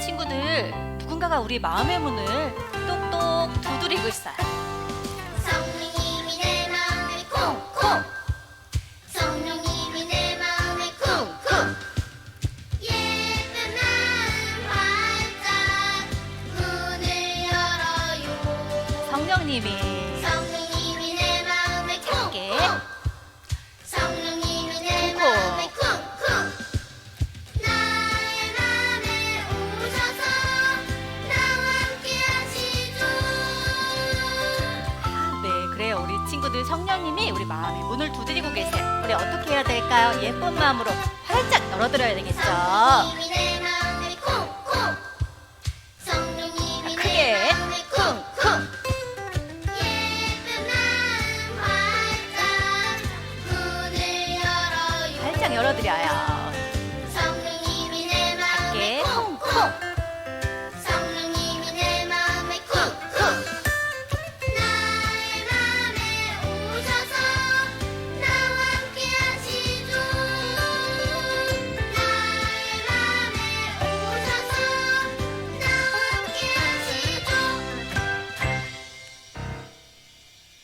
친구들 누군가가 우리 마음의 문을 똑똑 두드리고 있어요. 성령님이 내 마음에 콩콩 성령님이 내 마음에 쿵쿵. 예쁜 마음 활짝 문을 열어요. 성령님이 친구들 성령님이 우리 마음의 문을 두드리고 계세요. 우리 어떻게 해야 될까요? 예쁜 마음으로 활짝 열어드려야 되겠죠. 열어드려요.